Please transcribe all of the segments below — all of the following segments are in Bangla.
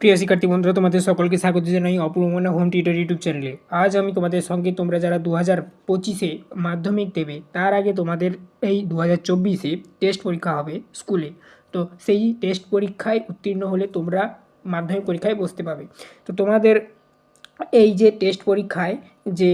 প্রিয় শিক্ষার্থী বন্ধুরা, তোমাদের সকলকে স্বাগত জানাই অপূর্বমনা হোম টিউটর ইউটিউব চ্যানেলে আজ আমি তোমাদের সঙ্গে তোমরা যারা দু হাজার পঁচিশে মাধ্যমিক দেবে, তার আগে তোমাদের এই দু হাজার চব্বিশে টেস্ট পরীক্ষা হবে স্কুলে তো সেই টেস্ট পরীক্ষায় উত্তীর্ণ হলে তোমরা মাধ্যমিক পরীক্ষায় বসতে পাবে। তো তোমাদের এই যে টেস্ট পরীক্ষায় যে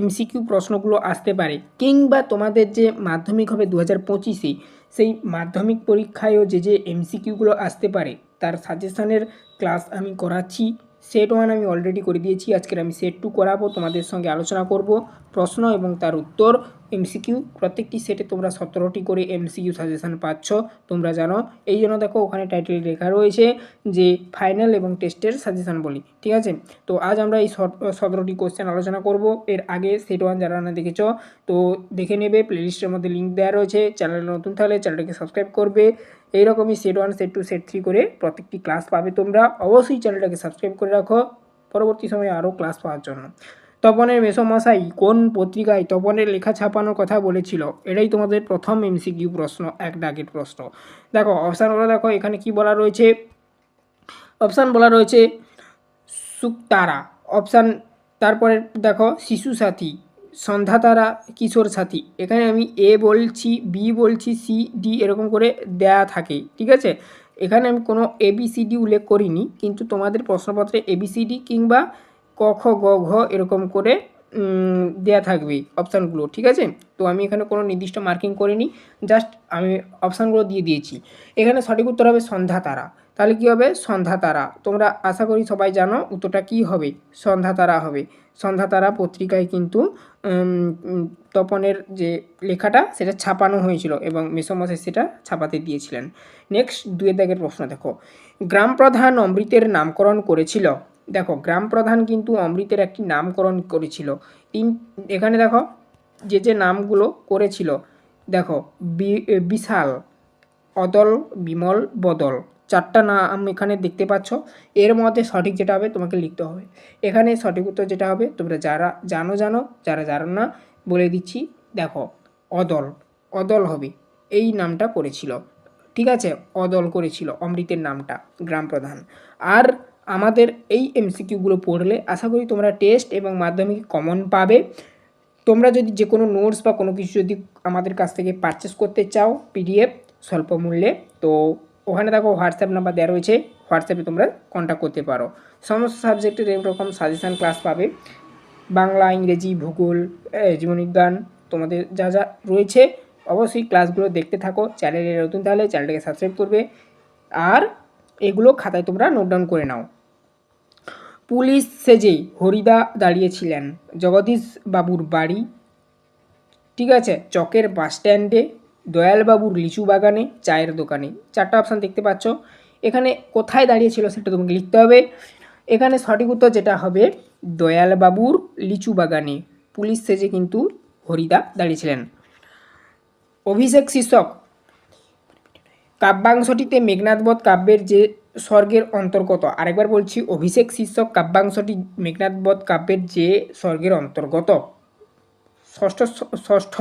এমসিকিউ প্রশ্নগুলো আসতে পারে, কিংবা তোমাদের যে মাধ্যমিক হবে দু হাজার পঁচিশে, সেই মাধ্যমিক পরীক্ষায়ও যে যে এমসিকিউগুলো আসতে পারে, তার সাজেশনের ক্লাস আমি করাচ্ছি। সেট ওয়ান আমি অলরেডি করে দিয়েছি। আজকের আমি সেট টু করাবো। তোমাদের সঙ্গে আলোচনা করব প্রশ্ন এবং তার উত্তর। এমসিকিউ প্রত্যেকটি সেটে তোমরা সতেরোটি করে এমসিকিউ সাজেশন পাচ্ছ। তোমরা জানো। এই জন্য দেখো, ওখানে টাইটেল লেখা রয়েছে যে ফাইনাল এবং টেস্টের সাজেশন বলি। ঠিক আছে? তো আজ আমরা এই সতেরোটি কোশ্চেন আলোচনা করব। এর আগে সেট ওয়ান যারা না দেখেছ, তো দেখে নেবে। প্লেলিস্টের মধ্যে লিঙ্ক দেওয়া রয়েছে। চ্যানেল নতুন থাকলে চ্যানেলটাকে সাবস্ক্রাইব করবে। এইরকমই set one set two set three করে প্রত্যেকটি ক্লাস পাবে তোমরা। অবশ্যই চ্যানেলটাকে সাবস্ক্রাইব করে রাখো। পরবর্তী সময়ে আরও ক্লাস পাওয়ার জন্য। তপনের মেসোমশাই কোন পত্রিকায় তপনের লেখা ছাপানোর কথা বলেছিল? এটাই তোমাদের প্রথম এমসিকিউ প্রশ্ন, এক ডাকের প্রশ্ন। দেখো অপশানগুলো দেখো, এখানে কি বলা রয়েছে? অপশান বলা রয়েছে, সুক্তারা। অপশান তারপরে দেখো, শিশু সাথী। সন্ধ্যা তারা কিশোর সাথী। এখানে আমি এ বলছি বি বলছি সি ডি এরকম করে দেয়া থাকে, ঠিক আছে? এখানে আমি কোনো এবিসিডি উল্লেখ করিনি, কিন্তু তোমাদের প্রশ্নপত্রে এবিসিডি কিংবা ক, খ, গ, ঘ এরকম করে দেয়া থাকবে অপশানগুলো, ঠিক আছে? তো আমি এখানে কোনো নির্দিষ্ট মার্কিং করিনি, জাস্ট আমি অপশানগুলো দিয়ে দিয়েছি। এখানে সঠিক উত্তর হবে সন্ধ্যা তারা। তাহলে কী হবে? সন্ধ্যা তারা। তোমরা আশা করি সবাই জানো উত্তরটা কী হবে? সন্ধ্যা তারা হবে। সন্ধ্যা তারা পত্রিকায় কিন্তু তপনের যে লেখাটা সেটা ছাপানো হয়েছিল এবং মেসমশাই সেটা ছাপাতে দিয়েছিলেন। নেক্সট দুয়ের দাগের প্রশ্ন দেখো। গ্রাম প্রধান অমৃতের নামকরণ করেছিল। দেখো গ্রাম প্রধান কিন্তু অমৃতের একটি নামকরণ করেছিল। তিন, এখানে দেখো, যে যে নামগুলো করেছিল, দেখো বিশাল, অদল, বিমল, বদল। চারটা নাম এখানে দেখতে পাচ্ছ। এর মধ্যে সঠিক যেটা হবে তোমাকে লিখতে হবে। এখানে সঠিক উত্তর যেটা হবে তোমরা যারা জানো জানো, যারা জানো না, বলে দিচ্ছি, দেখো, অদল অদল হবে। এই নামটা করেছিল। ঠিক আছে, অদল করেছিল অমৃতের নামটা, গ্রাম প্রধান। আর আমাদের এই এমসিকিউগুলো পড়লে আশা করি তোমরা টেস্ট এবং মাধ্যমিক কমন পাবে। তোমরা যদি যে কোনো নোটস বা কোনো কিছু যদি আমাদের কাছ থেকে পারচেস করতে চাও পিডিএফ স্বল্প মূল্যে, তো ওখানে দেখো হোয়াটসঅ্যাপ নাম্বার দেওয়া রয়েছে। হোয়াটসঅ্যাপে তোমরা কন্ট্যাক্ট করতে পারো। সমস্ত সাবজেক্টের এরকম সাজেশান ক্লাস পাবে। বাংলা, ইংরেজি, ভূগোল জীবনবিজ্ঞান তোমাদের যা যা রয়েছে অবশ্যই ক্লাসগুলো দেখতে থাকো। চ্যানেলে নতুন তাহলে চ্যানেলটাকে সাবস্ক্রাইব করবে। আর এগুলো খাতায় তোমরা নোট ডাউন করে নাও। পুলিশ সেজে হরিদা দাঁড়িয়েছিলেন। জগদীশ বাবুর বাড়ি। ঠিক আছে? চকের বাস স্ট্যান্ডে দয়ালবাবুর লিচু বাগানে, চায়ের দোকানে। চারটা অপশান দেখতে পাচ্ছ। এখানে কোথায় দাঁড়িয়েছিল সেটা তোমাকে লিখতে হবে। এখানে সঠিক উত্তর যেটা হবে, দয়ালবাবুর লিচু বাগানে। পুলিশ সেজে কিন্তু হরিদা দাঁড়িয়েছিলেন অভিষেক শীর্ষক কাব্যাংশটিতে মেঘনাথবধ কাব্যের যে স্বর্গের অন্তর্গত। আরেকবার বলছি, অভিষেক শীর্ষক কাব্যাংশটি মেঘনাথবধ কাব্যের যে স্বর্গের অন্তর্গত। ষষ্ঠ ষষ্ঠ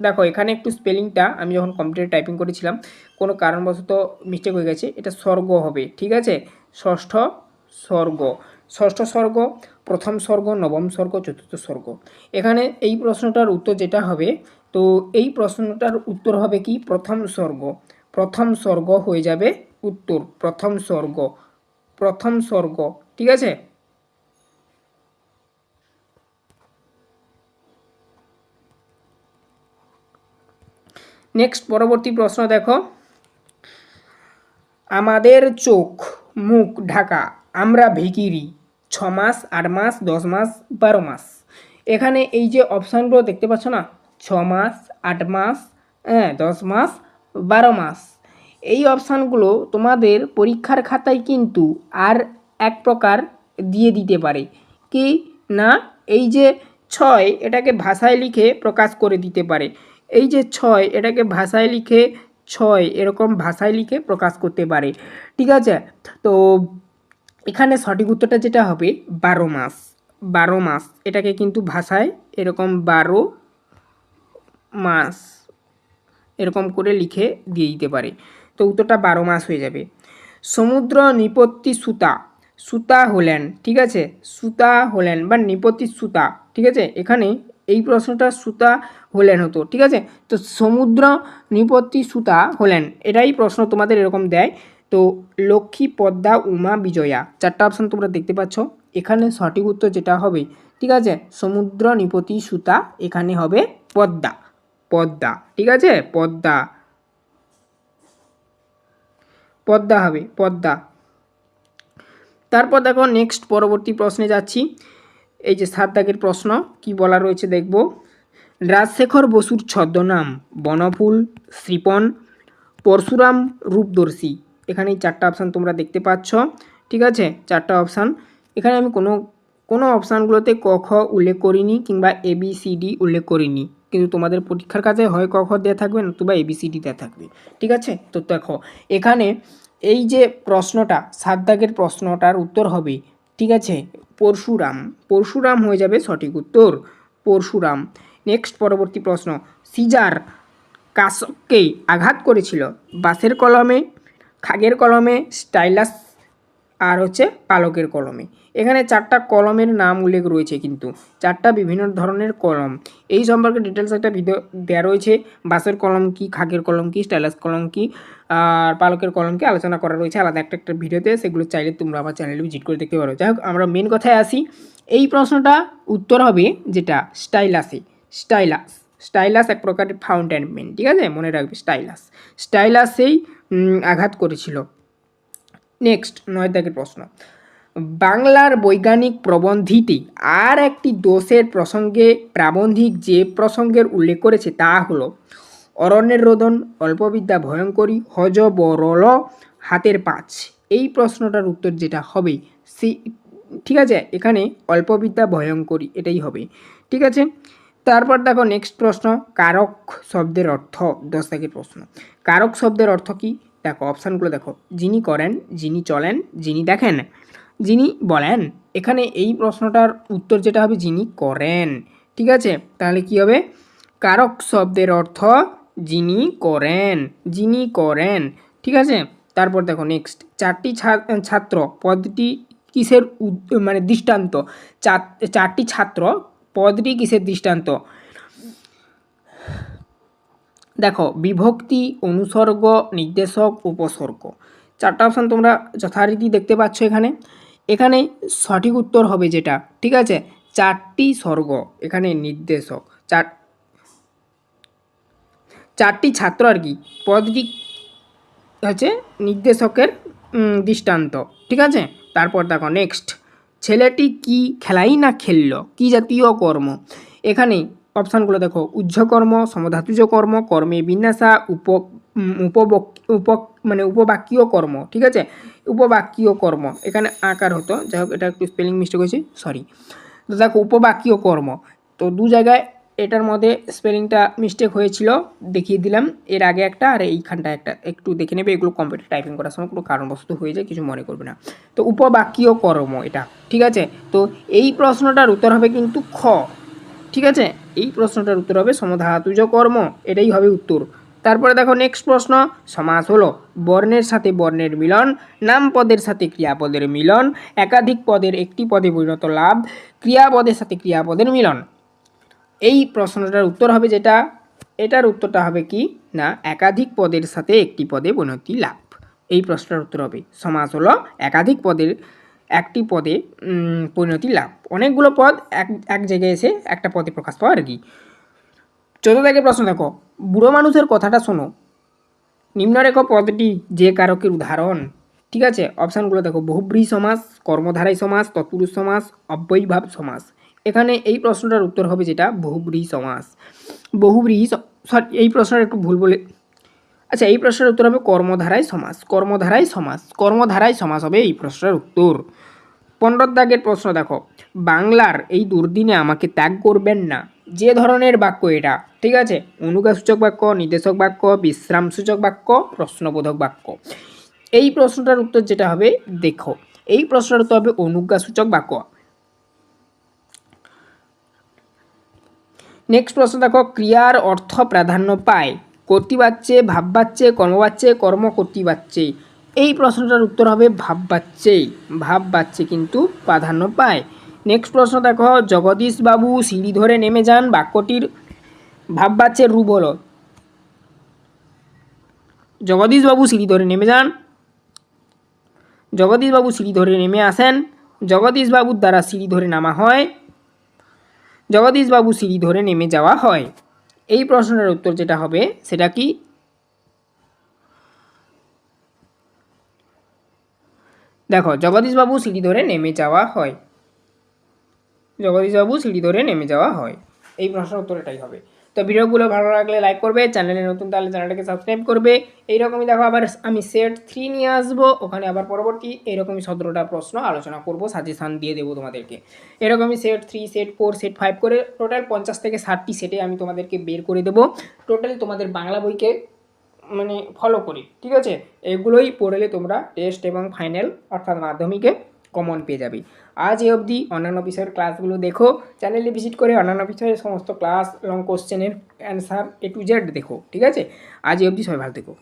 দেখো, এখানে একটু স্পেলিংটা আমি যখন কম্পিউটারে টাইপিং করেছিলাম, কোনো কারণবশত মিস্টেক হয়ে গেছে, এটা স্বর্গ হবে, ঠিক আছে? ষষ্ঠ স্বর্গ। ষষ্ঠ স্বর্গ, প্রথম স্বর্গ, নবম স্বর্গ, চতুর্থ স্বর্গ। এখানে এই প্রশ্নটার উত্তর যেটা হবে, তো এই প্রশ্নটার উত্তর হবে কি? প্রথম স্বর্গ। প্রথম স্বর্গ হয়ে যাবে উত্তর। প্রথম স্বর্গ। প্রথম স্বর্গ, ঠিক আছে? নেক্সট পরবর্তী প্রশ্ন দেখো। আমাদের চোখ, মুখ, ঢাকা, আমরা ভিকিরি ছ মাস আট মাস দশ মাস বারো মাস এখানে এই যে অপশানগুলো দেখতে পাচ্ছ না ছ মাস আট মাস হ্যাঁ দশ মাস বারো মাস এই অপশানগুলো তোমাদের পরীক্ষার খাতায় কিন্তু আর এক প্রকার দিয়ে দিতে পারে। কি? না? এই যে ছয়, এটাকে ভাষায় লিখে প্রকাশ করে দিতে পারে। এই যে ছয়, এটাকে ভাষায় লিখে ছয় এরকম ভাষায় লিখে প্রকাশ করতে পারে। ঠিক আছে? তো এখানে সঠিক উত্তরটা যেটা হবে, বারো মাস। বারো মাস, এটাকে কিন্তু ভাষায় এরকম বারো মাস এরকম করে লিখে দিয়ে দিতে পারে। তো উত্তরটা বারো মাস হয়ে যাবে। সমুদ্র নিপত্তি সুতা। সুতা হলেন, ঠিক আছে? সুতা হলেন বা নিপত্তি সুতা, ঠিক আছে? এখানে এই প্রশ্নটা সুতা হলেন হতো, ঠিক আছে? তো সমুদ্র নিপত্তি সুতা হলেন, এটাই প্রশ্ন তোমাদের এরকম দেয়। তো লক্ষ্মী, পদ্মা, উমা, বিজয়া, চারটা অপশান তোমরা দেখতে পাচ্ছ। এখানে সঠিক উত্তর যেটা হবে, ঠিক আছে? সমুদ্র নিপতি সুতা, এখানে হবে পদ্মা পদ্মা, ঠিক আছে? পদ্মা পদ্মা হবে, পদ্মা। তারপর দেখো নেক্সট পরবর্তী প্রশ্নে যাচ্ছি। এই যে সাত দাগের প্রশ্ন, কি বলা রয়েছে দেখব। রাজশেখর বসুর ছদ্মনাম বনফুল, শ্রীপন, পরশুরাম রূপদর্শী। এখানে চারটা অপশান তোমরা দেখতে পাচ্ছ, ঠিক আছে? চারটা অপশান এখানে আমি কোনো কোনো অপশানগুলোতে ক, খ উল্লেখ করিনি কিংবা এ বি সি ডি উল্লেখ করিনি। কিন্তু তোমাদের পরীক্ষার কাছে হয় ক, খ দেওয়া থাকবে, নতুবা এ বি সি ডি দেওয়া থাকবে। ঠিক আছে? তো দেখো, এখানে এই যে প্রশ্নটা সাত দাগের প্রশ্নটার উত্তর হবে, ঠিক আছে? পরশুরাম। পরশুরাম হয়ে যাবে সঠিক উত্তর। পরশুরাম। নেক্সট পরবর্তী প্রশ্ন। সিজার কাসককে আঘাত করেছিল। বাসের কলমে, খাগের কলমে, স্টাইলাস আর হচ্ছে পালকের কলমে। এখানে চারটা কলমের নাম উল্লেখ রয়েছে কিন্তু। চারটা বিভিন্ন ধরনের কলম। এই সম্পর্কে ডিটেলস একটা ভিডিও দেওয়া রয়েছে। বাসের কলম কি, খাগের কলম কি স্টাইলাস কলম কি, আর পালকের কলম কি আলোচনা করা রয়েছে আলাদা একটা একটা ভিডিওতে সেগুলো চাইলে তোমরা আমার চ্যানেলে ভিজিট করে দেখতে পারো। যাই হোক, আমরা মেন কথায় আসি। এই প্রশ্নটা উত্তর হবে যেটা স্টাইলাসে স্টাইলাস স্টাইলাস এক প্রকারের ফাউন্টেন পেন ঠিক আছে? মনে রাখবে স্টাইলাস স্টাইলাসেই আঘাত করেছিল। নেক্সট নয় দাগের প্রশ্ন। বাংলার বৈজ্ঞানিক প্রবন্ধিতে আর একটি দোষের প্রসঙ্গে প্রাবন্ধিক যে প্রসঙ্গের উল্লেখ করেছে তা হলো, অরণ্যের রোদন, অল্পবিদ্যা ভয়ঙ্করী হজ বরল হাতের পাঁচ। এই প্রশ্নটার উত্তর যেটা হবে, সে, ঠিক আছে? এখানে অল্পবিদ্যা ভয়ঙ্করী, এটাই হবে। ঠিক আছে? তারপর দেখো নেক্সট প্রশ্ন, কারক শব্দের অর্থ দশ দাগের প্রশ্ন। কারক শব্দের অর্থ কি? দেখো, অপশানগুলো দেখো। যিনি করেন, যিনি চলেন, যিনি দেখেন, যিনি বলেন। এখানে এই প্রশ্নটার উত্তর যেটা হবে, যিনি করেন। ঠিক আছে? তাহলে কি হবে? কারক শব্দের অর্থ যিনি করেন যিনি করেন। ঠিক আছে? তারপর দেখো নেক্সট চারটি ছাত্র, পদটি কিসের মানে দৃষ্টান্ত? চার- চারটি ছাত্র, পদটি কিসের দৃষ্টান্ত? দেখো, বিভক্তি, অনুসর্গ, নির্দেশক, উপসর্গ। চারটা অপশান তোমরা যথারীতি দেখতে পাচ্ছ এখানে। এখানে সঠিক উত্তর হবে যেটা, ঠিক আছে? চারটি স্বর্গ, এখানে নির্দেশক। চার, চারটি ছাত্র আর কি পদটি হচ্ছে নির্দেশকের দৃষ্টান্ত, ঠিক আছে? তারপর দেখো নেক্সট ছেলেটি কি খেলাই না খেললো? কি জাতীয় কর্ম? এখানে অপশানগুলো দেখো, উজ্জ্বকর্ম সমধাতুজ কর্ম কর্মে বিন্যাসা, উপ উপ মানে উপবাক্যীয় কর্ম ঠিক আছে? উপবাক্যীয় কর্ম এখানে আকার হতো, যাই হোক, এটা একটু স্পেলিং মিস্টেক হয়েছে সরি তো দেখো উপবাক্যীয় কর্ম তো দু জায়গায় এটার মধ্যে স্পেলিংটা মিস্টেক হয়েছিল, দেখিয়ে দিলাম, এর আগে একটা আর এইখানটা একটা, একটু দেখে নেবে, এগুলো কম্পিউটার টাইপিং করার সময় কোনো কারণবশত হয়ে যায়, কিছু মনে করবে না। তো উপবাক্যীয় কর্ম এটা, ঠিক আছে? তো এই প্রশ্নটার উত্তর হবে কিন্তু খ ঠিক আছে? এই প্রশ্নটার উত্তর হবে সমধাতুজ কর্ম, এটাই হবে উত্তর। তারপরে দেখো নেক্সট প্রশ্ন, সমাস হলো বর্ণের সাথে বর্ণের মিলন, নাম পদের সাথে ক্রিয়াপদের মিলন, একাধিক পদের একটি পদে পরিণত লাভ, ক্রিয়াপদের সাথে ক্রিয়াপদের মিলন। এই প্রশ্নটার উত্তর হবে যেটা, এটার উত্তরটা হবে কি? না, একাধিক পদের সাথে একটি পদে পরিণতি লাভ। এই প্রশ্নটার উত্তর হবে, সমাস হলো একাধিক পদের একটি পদে পরিণতি লাভ। অনেকগুলো পদ এক এক জায়গায় এসে একটা পদে প্রকাশ পাওয়া আর কি। চোদ্দ থেকে প্রশ্ন দেখো। বুড়ো মানুষের কথাটা শোনো। নিম্নরেখ পদটি যে কারকের উদাহরণ। ঠিক আছে? অপশানগুলো দেখো। বহুব্রী সমাস, কর্মধারাই সমাস, তৎপুরুষ সমাস, অব্যয়ীভাব সমাস। এখানে এই প্রশ্নটার উত্তর হবে যেটা বহুব্রী সমাস। বহুব্রী সরি, এই প্রশ্নটা একটু ভুল বলে আচ্ছা এই প্রশ্নের উত্তর হবে কর্মধারায় সমাস কর্মধারায় সমাস কর্মধারায় সমাস হবে এই প্রশ্নের উত্তর। পনেরো দাগের প্রশ্ন দেখো, বাংলার এই দুর্দিনে আমাকে ত্যাগ করবেন না, যে ধরনের বাক্য এটা, ঠিক আছে? অনুগাসূচক বাক্য, নির্দেশক বাক্য, বিশ্রামসূচক বাক্য, প্রশ্নবোধক বাক্য। এই প্রশ্নটার উত্তর যেটা হবে, দেখো, এই প্রশ্নটার উত্তর হবে অনুজ্ঞাসূচক বাক্য। নেক্সট প্রশ্ন দেখো, ক্রিয়ার অর্থ প্রাধান্য পায় কর্তৃবাচ্যে ভাববাচ্যে কর্মবাচ্যে কর্ম পাচ্ছে কর্ম করতে কর্তৃবাচ্যে এই প্রশ্নটার উত্তর হবে ভাব বাচ্চেই ভাব কিন্তু প্রাধান্য পায়। নেক্সট প্রশ্ন দেখো, জগদীশবাবু সিঁড়ি ধরে নেমে যান বাক্যটির। ভাব বাচ্চের রূপ হলো জগদীশবাবু সিঁড়ি ধরে নেমে যান। জগদীশবাবু সিঁড়ি ধরে নেমে আসেন। জগদীশবাবুর দ্বারা সিঁড়ি ধরে নামা হয়। জগদীশবাবু সিঁড়ি ধরে নেমে যাওয়া হয়। এই প্রশ্নের উত্তর যেটা হবে, সেটা কি? দেখো, জগদীশবাবু সিঁড়ি ধরে নেমে যাওয়া হয়। জগদীশবাবু সিঁড়ি ধরে নেমে যাওয়া হয়। এই প্রশ্নের উত্তর এটাই হবে। তো ভিডিওগুলো ভালো লাগলে লাইক করবে চ্যানেলে নতুন তাহলে চ্যানেলটাকে সাবস্ক্রাইব করবে। এইরকমই দেখো আবার আমি সেট থ্রি নিয়ে আসব, ওখানে আবার পরবর্তী এরকমই সতেরোটা প্রশ্ন আলোচনা করব সাজেশান দিয়ে দেবো তোমাদেরকে। এরকমই set three set four set five করে টোটাল পঞ্চাশ থেকে ষাটটি সেটে আমি তোমাদেরকে বের করে দেবো। টোটালি তোমাদের বাংলা বইকে মানে ফলো করি, ঠিক আছে? এগুলোই পড়লে তোমরা টেস্ট এবং ফাইনাল অর্থাৎ মাধ্যমিকে কমন পেয়ে যাবে। আজ এ অবধি অন্যান্য বিষয়ের ক্লাসগুলো দেখো। চ্যানেলে ভিজিট করে অন্যান্য বিষয়ের সমস্ত ক্লাস এবং কোশ্চেনের অ্যান্সার এ টু জেড দেখো, ঠিক আছে? আজ এ অবধি সবাই ভালো থেকো।